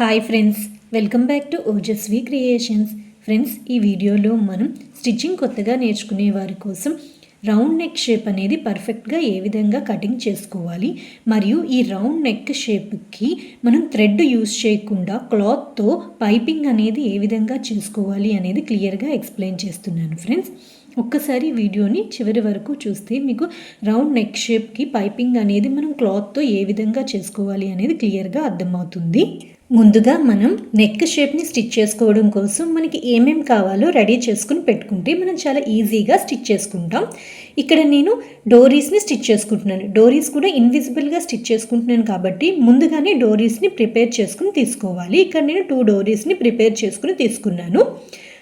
Hi friends welcome back to Ojaswi creations friends ఈ వీడియోలో మనం స్టిచ్చింగ్ కొత్తగా నేర్చుకునే వారి కోసం రౌండ్ నెక్ షేప్ అనేది పర్ఫెక్ట్గా ఏ విధంగా కటింగ్ చేసుకోవాలి మరియు ఈ రౌండ్ నెక్ షేప్కి మనం థ్రెడ్ యూస్ చేయకుండా క్లాత్తో పైపింగ్ అనేది ఏ విధంగా చేసుకోవాలి అనేది క్లియర్గా ఎక్స్ప్లెయిన్ చేస్తున్నాను ఫ్రెండ్స్ ఒక్కసారి వీడియోని చివరి వరకు చూస్తే మీకు రౌండ్ నెక్ షేప్కి పైపింగ్ అనేది మనం క్లాత్తో ఏ విధంగా చేసుకోవాలి అనేది క్లియర్గా అర్థమవుతుంది. ముందుగా మనం నెక్ షేప్ని స్టిచ్ చేసుకోవడం కోసం మనకి ఏమేం కావాలో రెడీ చేసుకుని పెట్టుకుంటే మనం చాలా ఈజీగా స్టిచ్ చేసుకుంటాం. ఇక్కడ నేను డోరీస్ని స్టిచ్ చేసుకుంటున్నాను. డోరీస్ కూడా ఇన్విజిబుల్గా స్టిచ్ చేసుకుంటున్నాను కాబట్టి ముందుగానే డోరీస్ని ప్రిపేర్ చేసుకుని తీసుకోవాలి. ఇక్కడ నేను టూ డోరీస్ని ప్రిపేర్ చేసుకుని తీసుకున్నాను.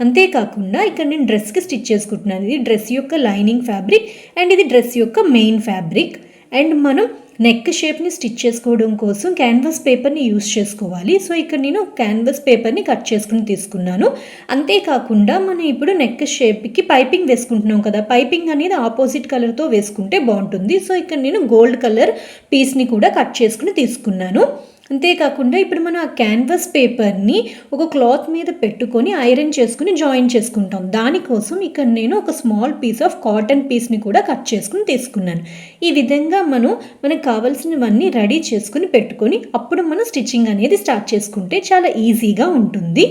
అంతేకాకుండా ఇక్కడ నేను డ్రెస్కి స్టిచ్ చేసుకుంటున్నాను. ఇది డ్రెస్ యొక్క లైనింగ్ ఫ్యాబ్రిక్ అండ్ ఇది డ్రెస్ యొక్క మెయిన్ ఫ్యాబ్రిక్ అండ్ మనం నెక్ షేప్ని స్టిచ్ చేసుకోవడం కోసం క్యాన్వాస్ పేపర్ని యూస్ చేసుకోవాలి. సో ఇక్కడ నేను క్యాన్వాస్ పేపర్ని కట్ చేసుకుని తీసుకున్నాను. అంతేకాకుండా మనం ఇప్పుడు నెక్ షేప్కి పైపింగ్ వేసుకుంటున్నాం కదా పైపింగ్ అనేది ఆపోజిట్ కలర్తో వేసుకుంటే బాగుంటుంది. సో ఇక్కడ నేను గోల్డ్ కలర్ పీస్ని కూడా కట్ చేసుకుని తీసుకున్నాను. అంతేకాకుండా ఇప్పుడు మనం ఆ క్యాన్వాస్ పేపర్ని ఒక క్లాత్ మీద పెట్టుకొని ఐరన్ చేసుకుని జాయిన్ చేసుకుంటాం. దానికోసం ఇక్కడ నేను ఒక స్మాల్ పీస్ ఆఫ్ కాటన్ పీస్ని కూడా కట్ చేసుకుని తీసుకున్నాను. ఈ విధంగా మనం మనకు కావాల్సినవన్నీ రెడీ చేసుకుని పెట్టుకొని అప్పుడు మనం స్టిచ్చింగ్ అనేది స్టార్ట్ చేసుకుంటే చాలా ఈజీగా ఉంటుంది.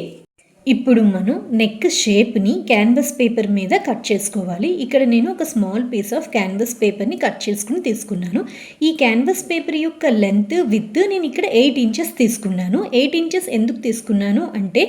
ఇప్పుడు మనం నెక్ షేప్ని క్యాన్వస్ పేపర్ మీద కట్ చేసుకోవాలి. ఇక్కడ నేను ఒక స్మాల్ పీస్ ఆఫ్ క్యాన్వస్ పేపర్ని కట్ చేసుకుని తీసుకున్నాను. ఈ క్యాన్వస్ పేపర్ యొక్క లెంత్ విత్ నేను ఇక్కడ ఎయిట్ ఇంచెస్ తీసుకున్నాను. ఎయిట్ ఇంచెస్ ఎందుకు తీసుకున్నాను అంటే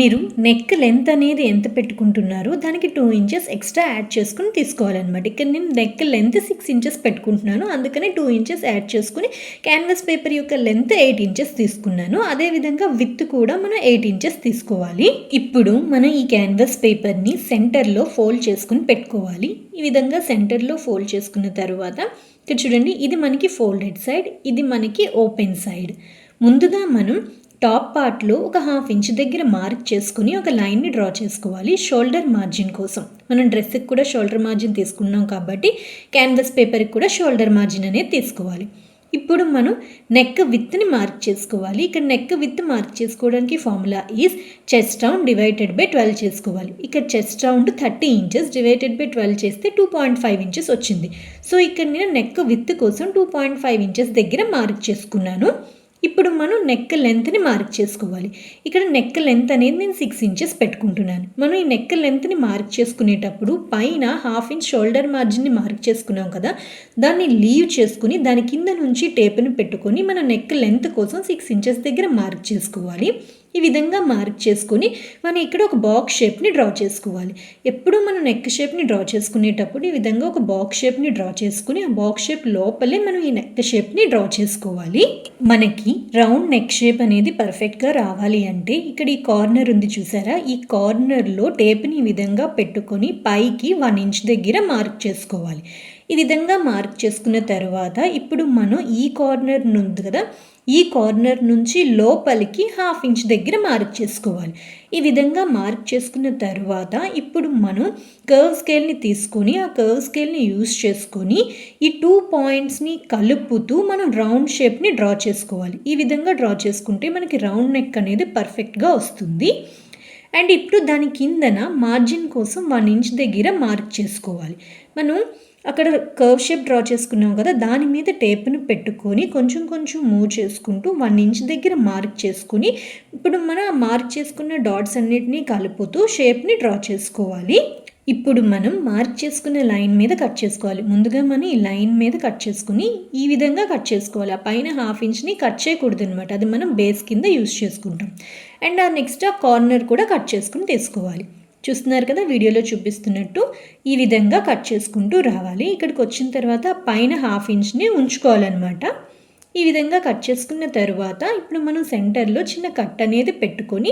మీరు నెక్ లెంత్ అనేది ఎంత పెట్టుకుంటున్నారో దానికి టూ ఇంచెస్ ఎక్స్ట్రా యాడ్ చేసుకుని తీసుకోవాలన్నమాట. ఇక్కడ నేను నెక్ లెంత్ సిక్స్ ఇంచెస్ పెట్టుకుంటున్నాను. అందుకని టూ ఇంచెస్ యాడ్ చేసుకుని క్యాన్వాస్ పేపర్ యొక్క లెంత్ ఎయిట్ ఇంచెస్ తీసుకున్నాను. అదేవిధంగా విత్ కూడా మనం ఎయిట్ ఇంచెస్ తీసుకోవాలి. ఇప్పుడు మనం ఈ క్యాన్వాస్ పేపర్ని సెంటర్లో ఫోల్డ్ చేసుకుని పెట్టుకోవాలి. ఈ విధంగా సెంటర్లో ఫోల్డ్ చేసుకున్న తర్వాత ఇక్కడ చూడండి ఇది మనకి ఫోల్డెడ్ సైడ్ ఇది మనకి ఓపెన్ సైడ్ ముందుగా మనం టాప్ పార్ట్లో ఒక హాఫ్ ఇంచ్ దగ్గర మార్క్ చేసుకుని ఒక లైన్ని డ్రా చేసుకోవాలి షోల్డర్ మార్జిన్ కోసం. మనం డ్రెస్కి కూడా షోల్డర్ మార్జిన్ తీసుకున్నాం కాబట్టి క్యాన్వాస్ పేపర్కి కూడా షోల్డర్ మార్జిన్ అనేది తీసుకోవాలి. ఇప్పుడు మనం నెక్ విత్ని మార్క్ చేసుకోవాలి. ఇక్కడ నెక్ విత్ మార్క్ చేసుకోవడానికి formula is chest round divided by twelve చేసుకోవాలి. ఇక్కడ chest round thirty inches divided by twelve చేస్తే టూ పాయింట్ ఫైవ్ ఇంచెస్ వచ్చింది. సో ఇక్కడ నేను నెక్ విత్ కోసం టూ పాయింట్ ఫైవ్ ఇంచెస్ దగ్గర మార్క్ చేసుకున్నాను. ఇప్పుడు మనం నెక్ లెంత్ని మార్క్ చేసుకోవాలి. ఇక్కడ నెక్ లెంత్ అనేది నేను సిక్స్ ఇంచెస్ పెట్టుకుంటున్నాను. మనం ఈ నెక్ లెంత్ని మార్క్ చేసుకునేటప్పుడు పైన హాఫ్ ఇంచ్ షోల్డర్ మార్జిన్ని మార్క్ చేసుకున్నాం కదా దాన్ని లీవ్ చేసుకుని దాని కింద నుంచి టేప్ని పెట్టుకొని మన నెక్ లెంత్ కోసం సిక్స్ ఇంచెస్ దగ్గర మార్క్ చేసుకోవాలి. ఈ విధంగా మార్క్ చేసుకొని మనం ఇక్కడ ఒక బాక్స్ షేప్ని డ్రా చేసుకోవాలి. ఎప్పుడు మనం నెక్ షేప్ని డ్రా చేసుకునేటప్పుడు ఈ విధంగా ఒక బాక్స్ షేప్ని డ్రా చేసుకుని ఆ బాక్స్ షేప్ లోపలే మనం ఈ నెక్ షేప్ని డ్రా చేసుకోవాలి. మనకి రౌండ్ నెక్ షేప్ అనేది పర్ఫెక్ట్గా రావాలి అంటే ఇక్కడ ఈ కార్నర్ ఉంది చూసారా? ఈ కార్నర్లో టేప్ని ఈ విధంగా పెట్టుకొని పైకి వన్ ఇంచ్ దగ్గర మార్క్ చేసుకోవాలి. ఈ విధంగా మార్క్ చేసుకున్న తర్వాత ఇప్పుడు మనం ఈ కార్నర్ ఉంది కదా ఈ కార్నర్ నుంచి లోపలికి హాఫ్ ఇంచ్ దగ్గర మార్క్ చేసుకోవాలి. ఈ విధంగా మార్క్ చేసుకున్న తర్వాత ఇప్పుడు మనం కర్వ్ స్కేల్ని తీసుకొని ఆ కర్వ్ స్కేల్ని యూస్ చేసుకొని ఈ టూ పాయింట్స్ని కలుపుతూ మనం రౌండ్ షేప్ని డ్రా చేసుకోవాలి. ఈ విధంగా డ్రా చేసుకుంటే మనకి రౌండ్ నెక్ అనేది పర్ఫెక్ట్గా వస్తుంది. అండ్ ఇప్పుడు దాని కిందన మార్జిన్ కోసం వన్ ఇంచ్ దగ్గర మార్క్ చేసుకోవాలి. మనం అక్కడ కర్వ్ షేప్ డ్రా చేసుకున్నాం కదా దాని మీద టేప్ను పెట్టుకొని కొంచెం కొంచెం మూవ్ చేసుకుంటూ వన్ ఇంచ్ దగ్గర మార్క్ చేసుకుని ఇప్పుడు మనం మార్క్ చేసుకున్న డాట్స్ అన్నిటినీ కలుపుతూ షేప్ని డ్రా చేసుకోవాలి. ఇప్పుడు మనం మార్క్ చేసుకున్న లైన్ మీద కట్ చేసుకోవాలి. ముందుగా మనం ఈ లైన్ మీద కట్ చేసుకుని ఈ విధంగా కట్ చేసుకోవాలి. ఆ పైన హాఫ్ ఇంచ్ని కట్ చేయకూడదు అనమాట అది మనం బేస్ కింద యూస్ చేసుకుంటాం. అండ్ ఆ నెక్స్ట్ ఆ కార్నర్ కూడా కట్ చేసుకుని తీసుకోవాలి. చూస్తున్నారు కదా వీడియోలో చూపిస్తున్నట్టు ఈ విధంగా కట్ చేసుకుంటూ రావాలి. ఇక్కడికి వచ్చిన తర్వాత పైన హాఫ్ ఇంచ్ని ఉంచుకోవాలన్నమాట. ఈ విధంగా కట్ చేసుకున్న తర్వాత ఇప్పుడు మనం సెంటర్లో చిన్న కట్ అనేది పెట్టుకొని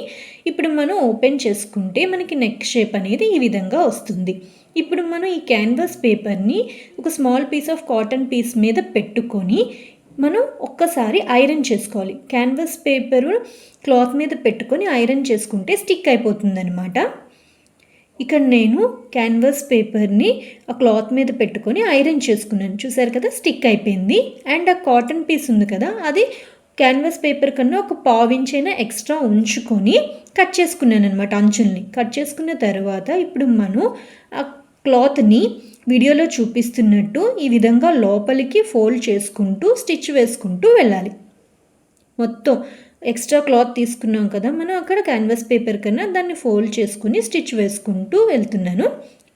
ఇప్పుడు మనం ఓపెన్ చేసుకుంటే మనకి నెక్ షేప్ అనేది ఈ విధంగా వస్తుంది. ఇప్పుడు మనం ఈ క్యాన్వాస్ పేపర్ని ఒక small piece of cotton piece మీద పెట్టుకొని మనం ఒక్కసారి ఐరన్ చేసుకోవాలి. క్యాన్వాస్ పేపర్ క్లాత్ మీద పెట్టుకొని ఐరన్ చేసుకుంటే స్టిక్ అయిపోతుందన్నమాట. ఇక్కడ నేను క్యాన్వాస్ పేపర్ని ఆ క్లాత్ మీద పెట్టుకొని ఐరన్ చేసుకున్నాను. చూసారు కదా? స్టిక్ అయిపోయింది. అండ్ ఆ కాటన్ పీస్ ఉంది కదా? అది క్యాన్వాస్ పేపర్ కన్నా ఒక పావించైనా ఎక్స్ట్రా ఉంచుకొని కట్ చేసుకున్నాను అనమాట అంచుల్ని. కట్ చేసుకున్న తర్వాత ఇప్పుడు మనం ఆ క్లాత్ని వీడియోలో చూపిస్తున్నట్టు ఈ విధంగా లోపలికి ఫోల్డ్ చేసుకుంటూ స్టిచ్ వేసుకుంటూ వెళ్ళాలి. మొత్తం ఎక్స్ట్రా క్లాత్ తీసుకున్నాం కదా మనం అక్కడ క్యాన్వాస్ పేపర్ కన్నా దాన్ని ఫోల్డ్ చేసుకుని స్టిచ్ వేసుకుంటూ వెళ్తున్నాను.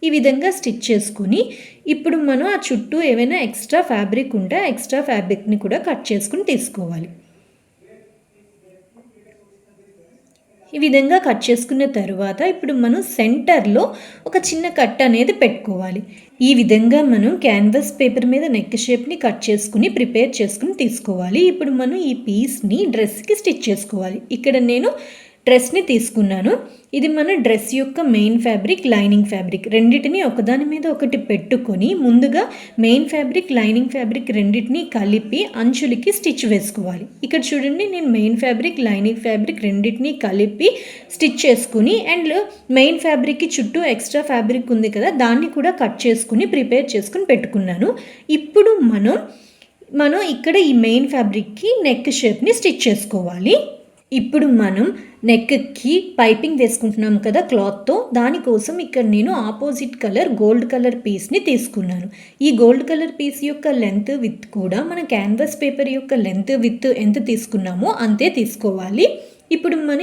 ఈ విధంగా స్టిచ్ చేసుకుని ఇప్పుడు మనం ఆ చుట్టూ ఏమైనా ఎక్స్ట్రా ఫ్యాబ్రిక్ ఉంటే ఎక్స్ట్రా ఫ్యాబ్రిక్ని కూడా కట్ చేసుకుని తీసుకోవాలి. ఈ విధంగా కట్ చేసుకున్న తర్వాత ఇప్పుడు మనం సెంటర్లో ఒక చిన్న కట్ అనేది పెట్టుకోవాలి. ఈ విధంగా మనం క్యాన్వాస్ పేపర్ మీద నెక్ షేప్ని కట్ చేసుకుని ప్రిపేర్ చేసుకుని తీసుకోవాలి. ఇప్పుడు మనం ఈ పీస్ని డ్రెస్కి స్టిచ్ చేసుకోవాలి. ఇక్కడ నేను డ్రెస్ని తీసుకున్నాను. ఇది మన డ్రెస్ యొక్క మెయిన్ ఫ్యాబ్రిక్ లైనింగ్ ఫ్యాబ్రిక్. రెండింటిని ఒకదాని మీద ఒకటి పెట్టుకొని ముందుగా మెయిన్ ఫ్యాబ్రిక్ లైనింగ్ ఫ్యాబ్రిక్ రెండింటిని కలిపి అంచులకి స్టిచ్ వేసుకోవాలి. ఇక్కడ చూడండి నేను మెయిన్ ఫ్యాబ్రిక్ లైనింగ్ ఫ్యాబ్రిక్ రెండింటిని కలిపి స్టిచ్ చేసుకుని అండ్ మెయిన్ ఫ్యాబ్రిక్కి చుట్టూ ఎక్స్ట్రా ఫ్యాబ్రిక్ ఉంది కదా దాన్ని కూడా కట్ చేసుకుని ప్రిపేర్ చేసుకుని పెట్టుకున్నాను. ఇప్పుడు మనం మనం ఇక్కడ ఈ మెయిన్ ఫ్యాబ్రిక్కి నెక్ షేప్ని స్టిచ్ చేసుకోవాలి. ఇప్పుడు మనం నెక్కి పైపింగ్ వేసుకుంటున్నాం కదా క్లాత్తో. దానికోసం ఇక్కడ నేను ఆపోజిట్ కలర్ గోల్డ్ కలర్ పీస్ని తీసుకున్నాను. ఈ గోల్డ్ కలర్ పీస్ యొక్క లెంత్ విత్ కూడా మన క్యాన్వాస్ పేపర్ యొక్క లెంత్ విత్ ఎంత తీసుకున్నామో అంతే తీసుకోవాలి. ఇప్పుడు మన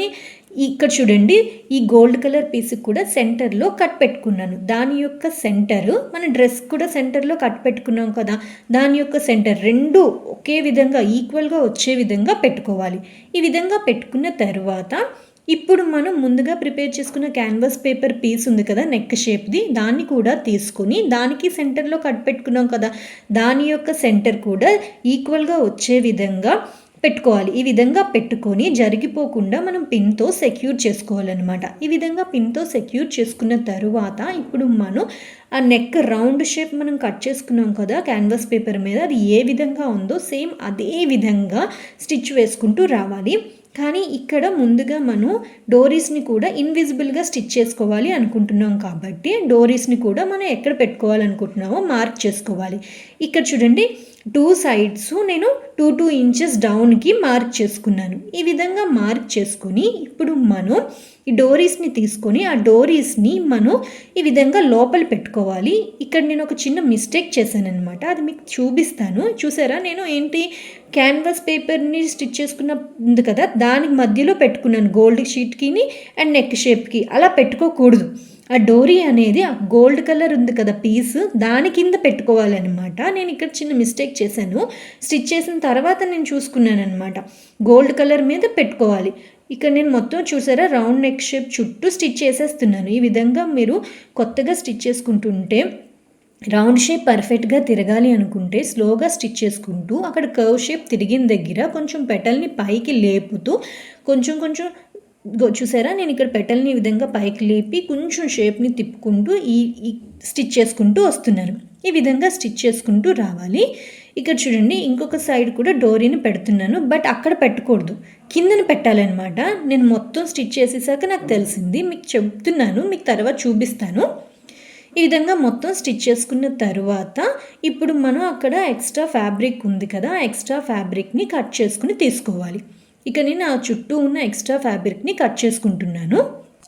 ఇక్కడ చూడండి ఈ గోల్డ్ కలర్ పీస్ కూడా సెంటర్లో కట్ పెట్టుకున్నాను. దాని యొక్క సెంటర్ మన డ్రెస్ కూడా సెంటర్లో కట్ పెట్టుకున్నాం కదా దాని యొక్క సెంటర్ రెండు ఒకే విధంగా ఈక్వల్గా వచ్చే విధంగా పెట్టుకోవాలి. ఈ విధంగా పెట్టుకున్న తర్వాత ఇప్పుడు మనం ముందుగా ప్రిపేర్ చేసుకున్న క్యాన్వాస్ పేపర్ పీస్ ఉంది కదా నెక్ షేప్ది దాన్ని కూడా తీసుకుని దానికి సెంటర్లో కట్ పెట్టుకున్నాం కదా దాని యొక్క సెంటర్ కూడా ఈక్వల్గా వచ్చే విధంగా పెట్టుకోవాలి. ఈ విధంగా పెట్టుకొని జరిగిపోకుండా మనం పిన్తో సెక్యూర్ చేసుకోవాలన్నమాట. ఈ విధంగా పిన్తో సెక్యూర్ చేసుకున్న తరువాత ఇప్పుడు మనం ఆ నెక్ రౌండ్ షేప్ మనం కట్ చేసుకున్నాం కదా క్యాన్వాస్ పేపర్ మీద అది ఏ విధంగా ఉందో సేమ్ అదే విధంగా స్టిచ్ వేసుకుంటూ రావాలి. కానీ ఇక్కడ ముందుగా మనం డోరీస్ని కూడా ఇన్విజిబుల్గా స్టిచ్ చేసుకోవాలి అనుకుంటున్నాం కాబట్టి డోరీస్ని కూడా మనం ఎక్కడ పెట్టుకోవాలనుకుంటున్నామో మార్క్ చేసుకోవాలి. ఇక్కడ చూడండి టూ సైడ్స్ నేను టూ టూ ఇంచెస్ డౌన్కి మార్క్ చేసుకున్నాను. ఈ విధంగా మార్క్ చేసుకొని ఇప్పుడు మనం ఈ డోరీస్ని తీసుకొని ఆ డోరీస్ని మనం ఈ విధంగా లోపల పెట్టుకోవాలి. ఇక్కడ నేను ఒక చిన్న మిస్టేక్ చేశానమాట అది మీకు చూపిస్తాను. చూసారా? నేను ఏంటి? క్యాన్వాస్ పేపర్ని స్టిచ్ చేసుకున్న ఉంది కదా? దానికి మధ్యలో పెట్టుకున్నాను. గోల్డ్ షీట్కిని అండ్ నెక్ షేప్కి. అలా పెట్టుకోకూడదు. ఆ డోరీ అనేది ఆ గోల్డ్ కలర్ ఉంది కదా పీస్ దాని కింద పెట్టుకోవాలన్నమాట. నేను ఇక్కడ చిన్న మిస్టేక్ చేశాను. స్టిచ్ చేసిన తర్వాత నేను చూసుకున్నాను అనమాట గోల్డ్ కలర్ మీద పెట్టుకోవాలి. ఇక్కడ నేను మొత్తం చూసారా రౌండ్ నెక్ షేప్ చుట్టూ స్టిచ్ చేసేస్తున్నాను. ఈ విధంగా మీరు కొత్తగా స్టిచ్ చేసుకుంటుంటే రౌండ్ షేప్ పర్ఫెక్ట్గా తిరగాలి అనుకుంటే స్లోగా స్టిచ్ చేసుకుంటూ అక్కడ కర్వ్ షేప్ తిరిగిన దగ్గర కొంచెం పెటల్ని పైకి లేపుతూ కొంచెం కొంచెం చూసారా? నేను ఇక్కడ పెటల్ని ఈ విధంగా పైకి లేపి కొంచెం షేప్ని తిప్పుకుంటూ ఈ స్టిచ్ చేసుకుంటూ వస్తున్నారు. ఈ విధంగా స్టిచ్ చేసుకుంటూ రావాలి. ఇక్కడ చూడండి ఇంకొక సైడ్ కూడా డోరీని పెడుతున్నాను బట్ అక్కడ పెట్టకూడదు. కిందన పెట్టాలన్నమాట. నేను మొత్తం స్టిచ్ చేసేసాక నాకు తెలిసింది మీకు చెప్తున్నాను మీకు తర్వాత చూపిస్తాను. ఈ విధంగా మొత్తం స్టిచ్ చేసుకున్న తర్వాత ఇప్పుడు మనం అక్కడ ఎక్స్ట్రా ఫ్యాబ్రిక్ ఉంది కదా ఎక్స్ట్రా ఫ్యాబ్రిక్ని కట్ చేసుకుని తీసుకోవాలి. ఇక నేను ఆ చుట్టూ ఉన్న ఎక్స్ట్రా ఫ్యాబ్రిక్ని కట్ చేసుకుంటున్నాను.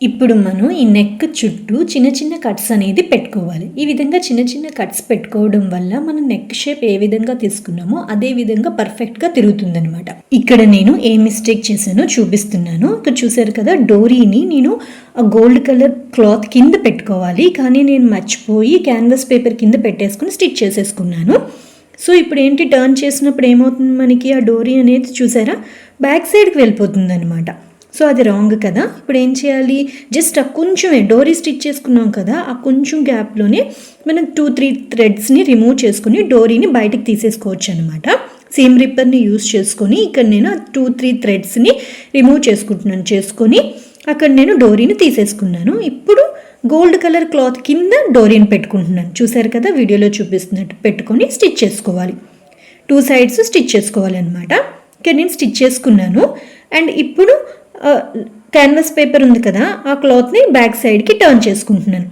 ఇప్పుడు మనం ఈ నెక్ చుట్టూ చిన్న చిన్న కట్స్ అనేది పెట్టుకోవాలి. ఈ విధంగా చిన్న చిన్న కట్స్ పెట్టుకోవడం వల్ల మనం నెక్ షేప్ ఏ విధంగా తీసుకున్నామో అదే విధంగా పర్ఫెక్ట్గా తిరుగుతుందనమాట ఇక్కడ నేను ఏ మిస్టేక్ చేశానో చూపిస్తున్నాను. ఇక్కడ చూసారు కదా డోరీని నేను ఆ గోల్డ్ కలర్ క్లాత్ కింద పెట్టుకోవాలి. కానీ నేను మర్చిపోయి క్యాన్వాస్ పేపర్ కింద పెట్టేసుకుని స్టిచ్ చేసేసుకున్నాను. సో ఇప్పుడు ఏంటి టర్న్ చేసినప్పుడు ఏమవుతుంది మనకి ఆ డోరీ అనేది చూసారా? బ్యాక్ సైడ్కి వెళ్ళిపోతుంది అనమాట సో అది రాంగ్ కదా? ఇప్పుడు ఏం చేయాలి? జస్ట్ ఆ కొంచెమే డోరీ స్టిచ్ చేసుకున్నాం కదా ఆ కొంచెం గ్యాప్లోనే మనం టూ త్రీ థ్రెడ్స్ని రిమూవ్ చేసుకుని డోరీని బయటకు తీసేసుకోవచ్చు అనమాట సేమ్ రిప్పర్ని యూస్ చేసుకొని ఇక్కడ నేను టూ త్రీ థ్రెడ్స్ని రిమూవ్ చేసుకుంటున్నాను చేసుకొని అక్కడ నేను డోరీని తీసేసుకున్నాను. ఇప్పుడు గోల్డ్ కలర్ క్లాత్ కింద డోరీని పెట్టుకుంటున్నాను. చూసారు కదా? వీడియోలో చూపిస్తున్నట్టు పెట్టుకొని స్టిచ్ చేసుకోవాలి. టూ సైడ్స్ స్టిచ్ చేసుకోవాలన్నమాట. అనమాట నేను స్టిచ్ చేసుకున్నాను. అండ్ ఇప్పుడు క్యాన్వాస్ పేపర్ ఉంది కదా ఆ క్లాత్ని బ్యాక్ సైడ్కి టర్న్ చేసుకుంటున్నాను.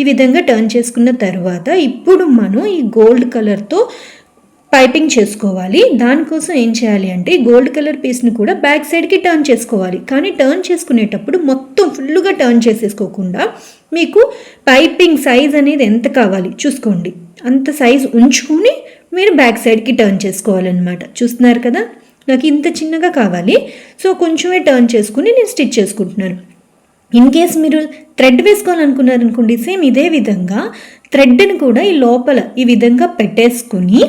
ఈ విధంగా టర్న్ చేసుకున్న తర్వాత ఇప్పుడు మనం ఈ గోల్డ్ కలర్తో పైపింగ్ చేసుకోవాలి. దానికోసం ఏం చేయాలి అంటే గోల్డ్ కలర్ పీస్ని కూడా బ్యాక్ సైడ్కి టర్న్ చేసుకోవాలి. కానీ టర్న్ చేసుకునేటప్పుడు మొత్తం ఫుల్గా టర్న్ చేసేసుకోకుండా మీకు పైపింగ్ సైజ్ అనేది ఎంత కావాలి చూసుకోండి. అంత సైజ్ ఉంచుకొని మీరు బ్యాక్ సైడ్కి టర్న్ చేసుకోవాలన్నమాట. చూస్తున్నారు కదా? నాకు ఇంత చిన్నగా కావాలి. సో కొంచెమే టర్న్ చేసుకుని నేను స్టిచ్ చేసుకుంటున్నాను. ఇన్ కేస్ మీరు థ్రెడ్ వేసుకోవాలనుకున్నారనుకోండి సేమ్ ఇదే విధంగా థ్రెడ్ని కూడా ఈ లోపల ఈ విధంగా పెట్టేసుకుని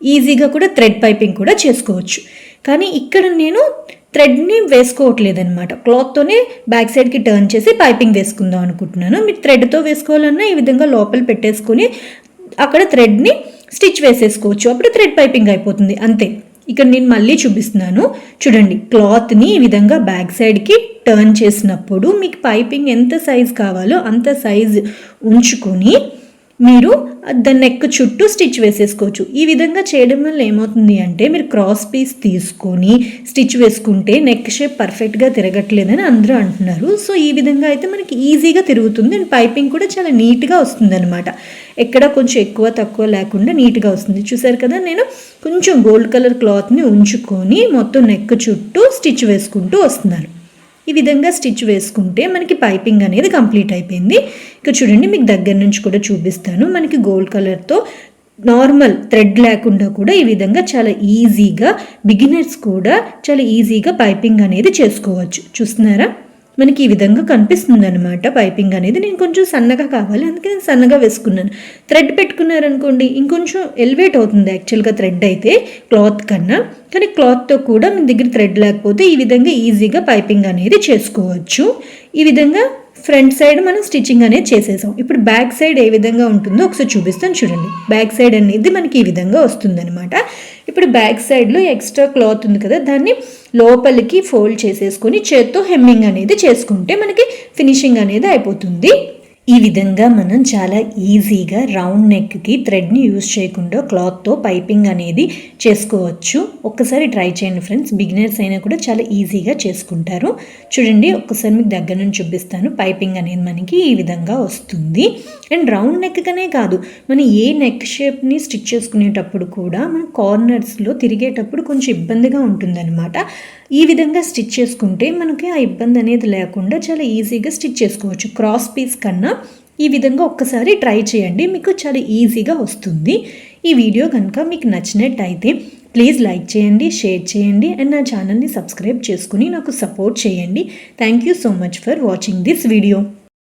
ఈజీగా కూడా థ్రెడ్ పైపింగ్ కూడా చేసుకోవచ్చు. కానీ ఇక్కడ నేను థ్రెడ్ని వేసుకోవట్లేదన్నమాట. క్లాత్తోనే బ్యాక్ సైడ్కి టర్న్ చేసి పైపింగ్ వేసుకుందాం అనుకుంటున్నాను. మీరు థ్రెడ్తో వేసుకోవాలన్నా ఈ విధంగా లోపల పెట్టేసుకుని అక్కడ థ్రెడ్ని స్టిచ్ వేసేసుకోవచ్చు. అప్పుడు థ్రెడ్ పైపింగ్ అయిపోతుంది. అంతే. ఇక్కడ నేను మళ్ళీ చూపిస్తున్నాను. చూడండి క్లాత్ని ఈ విధంగా బ్యాక్ సైడ్కి టర్న్ చేసినప్పుడు మీకు పైపింగ్ ఎంత సైజ్ కావాలో అంత సైజ్ ఉంచుకొని మీరు దాని నెక్ చుట్టూ స్టిచ్ వేసేసుకోవచ్చు. ఈ విధంగా చేయడం వల్ల ఏమవుతుంది అంటే మీరు క్రాస్ పీస్ తీసుకొని స్టిచ్ వేసుకుంటే నెక్ షేప్ పర్ఫెక్ట్గా తిరగట్లేదని అందరూ అంటున్నారు. సో ఈ విధంగా అయితే మనకి ఈజీగా తిరుగుతుంది అండ్ పైపింగ్ కూడా చాలా నీట్గా వస్తుంది అనమాట ఎక్కడ కొంచెం ఎక్కువ తక్కువ లేకుండా నీట్గా వస్తుంది. చూసారు కదా నేను కొంచెం గోల్డ్ కలర్ క్లాత్ని ఉంచుకొని మొత్తం నెక్ చుట్టూ స్టిచ్ వేసుకుంటూ వస్తున్నాను ఈ విధంగా స్టిచ్ వేసుకుంటే మనకి పైపింగ్ అనేది కంప్లీట్ అయిపోయింది. ఇక చూడండి మీకు దగ్గర నుంచి కూడా చూపిస్తాను. మనకి గోల్డ్ కలర్తో నార్మల్ థ్రెడ్ లేకుండా కూడా ఈ విధంగా చాలా ఈజీగా బిగినర్స్ కూడా చాలా ఈజీగా పైపింగ్ అనేది చేసుకోవచ్చు. చూస్తున్నారా? మనకి ఈ విధంగా కనిపిస్తుంది అనమాట పైపింగ్ అనేది. నేను కొంచెం సన్నగా కావాలి అందుకే నేను సన్నగా వేసుకున్నాను. థ్రెడ్ పెట్టుకున్నారనుకోండి ఇంకొంచెం ఎలివేట్ అవుతుంది యాక్చువల్గా థ్రెడ్ అయితే క్లాత్ కన్నా. కానీ క్లాత్తో కూడా మీ దగ్గర థ్రెడ్ లేకపోతే ఈ విధంగా ఈజీగా పైపింగ్ అనేది చేసుకోవచ్చు. ఈ విధంగా ఫ్రంట్ సైడ్ మనం స్టిచ్చింగ్ అనేది చేసేసాం. ఇప్పుడు బ్యాక్ సైడ్ ఏ విధంగా ఉంటుందో ఒకసారి చూపిస్తాను చూడండి. బ్యాక్ సైడ్ అనేది మనకి ఈ విధంగా వస్తుందన్నమాట. ఇప్పుడు బ్యాక్ సైడ్లో ఎక్స్ట్రా క్లాత్ ఉంది కదా దాన్ని లోపలికి ఫోల్డ్ చేసేసుకొని చేత్తో హెమ్మింగ్ అనేది చేసుకుంటే మనకి ఫినిషింగ్ అనేది అయిపోతుంది. ఈ విధంగా మనం చాలా ఈజీగా రౌండ్ నెక్కి థ్రెడ్ని యూజ్ చేయకుండా క్లాత్తో పైపింగ్ అనేది చేసుకోవచ్చు. ఒక్కసారి ట్రై చేయండి ఫ్రెండ్స్. బిగినర్స్ అయినా కూడా చాలా ఈజీగా చేసుకుంటారు. చూడండి ఒక్కసారి మీకు దగ్గర నుంచి చూపిస్తాను. పైపింగ్ అనేది మనకి ఈ విధంగా వస్తుంది. అండ్ రౌండ్ నెక్కనే కాదు మనం ఏ నెక్ షేప్ని స్టిచ్ చేసుకునేటప్పుడు కూడా మన కార్నర్స్లో తిరిగేటప్పుడు కొంచెం ఇబ్బందిగా ఉంటుందన్నమాట. ఈ విధంగా స్టిచ్ చేసుకుంటే మనకి ఆ ఇబ్బంది అనేది లేకుండా చాలా ఈజీగా స్టిచ్ చేసుకోవచ్చు. క్రాస్ పీస్ కన్నా ఈ విధంగా ఒక్కసారి ట్రై చేయండి. మీకు చాలా ఈజీగా వస్తుంది. ఈ వీడియో కనుక మీకు నచ్చినట్టయితే ప్లీజ్ లైక్ చేయండి షేర్ చేయండి అండ్ నా ఛానల్ని సబ్స్క్రైబ్ చేసుకుని నాకు సపోర్ట్ చేయండి. Thank you so much for watching this video